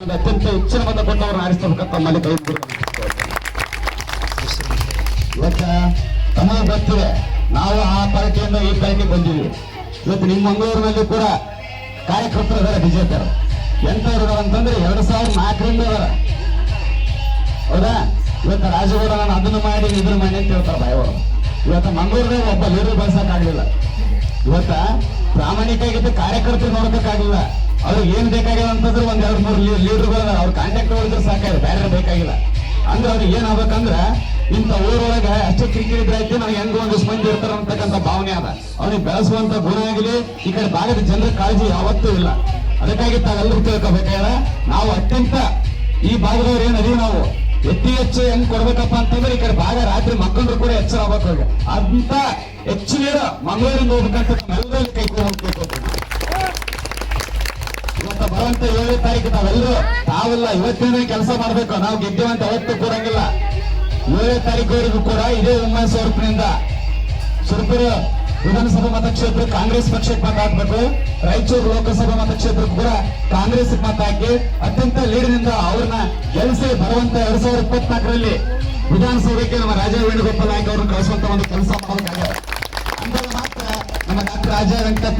ಅತ್ಯಂತ ಹೆಚ್ಚಿನ ಮತ ಕೊಟ್ಟವರು ಆರಿಸಬೇಕಂತ ತಮ್ಮಲ್ಲಿ ಇವತ್ತ ತಮಗೆ ಗೊತ್ತಿದೆ ನಾವು ಆ ಪಾರ್ಟಿಯಿಂದ ಈ ಪಾರ್ಟಿ ಬಂದಿವಿ. ಇವತ್ತು ನಿಮ್ಮ ಮಂಗಳೂರಿನಲ್ಲಿ ಕೂಡ ಕಾರ್ಯಕರ್ತರು ಇದಾರೆ ಬಿಜೆಪಿಯರು ಎಂತವ್ರು ಅಂತಂದ್ರೆ ಎರಡ್ ಸಾವಿರದ ನಾಲ್ಕರಿಂದ ಇದಾರ. ಹೌದಾ? ಇವತ್ತು ರಾಜಗೌಡ ನಾನು ಅದನ್ನು ಮಾಡಿ ಇದನ್ನು ಮಾಡಿ ಅಂತ ಹೇಳ್ತಾರೆ ಬಾಯವರು ಇವತ್ತು ಮಂಗಳೂರಿನ ಒಬ್ಬ ಲೀಡರ್ ಬಳಸಕ್ಕಾಗಲಿಲ್ಲ. ಇವತ್ತ ಇವತ್ತ ಪ್ರಾಮಾಣಿಕವಾಗಿದ್ದ ಕಾರ್ಯಕರ್ತರು ನೋಡೋದಕ್ಕಾಗಿಲ್ಲ ಅವ್ರಿಗೆ ಏನ್ ಬೇಕಾಗಿಲ್ಲ ಅಂತಂದ್ರೆ ಒಂದ್ ಎರಡ್ ಮೂರು ಲೀಡರ್ಗಳನ್ನ ಅವ್ರ ಕಾಂಟ್ಯಾಕ್ಟ್ ಹೊಡಿದ್ರೆ ಸಾಕಾಗಿದೆ ಬೇರೆ ಬೇಕಾಗಿಲ್ಲ. ಅಂದ್ರೆ ಅವ್ರಿಗೆ ಏನ್ ಆಗ್ಬೇಕಂದ್ರ ಇಂಥ ಊರೊಳಗ ಅಷ್ಟೇ ಕ್ರಿಕೆಟ್ ಇದ್ರೆ ಐತಿ ನಾವು ಹೆಂಗ ಒಂದು ಮಂದಿ ಇರ್ತಾರ ಅಂತಕ್ಕಂಥ ಭಾವನೆ ಅದ. ಅವ್ರಿಗೆ ಬೆಳೆಸುವಂತ ಗುಣ ಆಗಲಿ, ಈ ಕಡೆ ಭಾಗದ ಜನರ ಕಾಳಜಿ ಯಾವತ್ತೂ ಇಲ್ಲ. ಅದಕ್ಕಾಗಿ ತಾವೆಲ್ಲರೂ ತಿಳ್ಕೊಬೇಕಾದ್ರೆ ನಾವು ಅತ್ಯಂತ ಈ ಭಾಗದವ್ರು ಏನ್ ಅದೀವಿ ನಾವು? ಎತ್ತಿ ಹೆಚ್ಚು ಹೆಂಗ್ ಕೊಡ್ಬೇಕಪ್ಪ ಅಂತಂದ್ರೆ ಈ ಕಡೆ ಭಾಗ ರಾತ್ರಿ ಮಕ್ಕಳು ಕೂಡ ಎಚ್ಚರ ಆಗ್ಬೇಕು ಅಂತ ಹೆಚ್ಚು ನೀರು ಮಂಗಳೂರಿಂದ ಹೋಗ್ಬೇಕಂತ ಬರುವಂತ ಏಳನೇ ತಾರೀಕು ನಾವೆಲ್ಲರೂ ತಾವೆಲ್ಲ ಇವತ್ತಿನ ಕೆಲಸ ಮಾಡ್ಬೇಕು. ನಾವು ಗೆದ್ದೇವಂತ ಅವತ್ತು ಕೂಡಂಗಿಲ್ಲ. ಏಳನೇ ತಾರೀಕುವರೆಗೂ ಕೂಡ ಇದೇ ವಿಮಾನ ಸ್ವರೂಪದಿಂದ ಸುರಪುರ ವಿಧಾನಸಭಾ ಮತಕ್ಷೇತ್ರ ಕಾಂಗ್ರೆಸ್ ಪಕ್ಷಕ್ಕೆ ಮತ ಹಾಕ್ಬೇಕು ರಾಯಚೂರು ಲೋಕಸಭಾ ಮತಕ್ಷೇತ್ರಕ್ಕೂ ಕೂಡ ಕಾಂಗ್ರೆಸ್ ಮತ ಹಾಕಿ ಅತ್ಯಂತ ಲೀಡ್ನಿಂದ ಅವ್ರನ್ನ ಗೆಲ್ಲಿಸಿ ಬರುವಂತ ಎರಡ್ ಸಾವಿರದ ಇಪ್ಪತ್ನಾಲ್ಕರಲ್ಲಿ ವಿಧಾನಸಭೆಗೆ ನಮ್ಮ ರಾಜ ವೇಣುಗೋಪಾಲ್ ನಾಯ್ಕ ಅವ್ರನ್ನ ಕಳಿಸುವಂತ ಒಂದು ಕೆಲಸ ಮಾಡಬೇಕಾಗಿದೆ. ನಮ್ಮ ಡಾಕ್ಟರ್ ರಾಜ ವೆಂಕಟ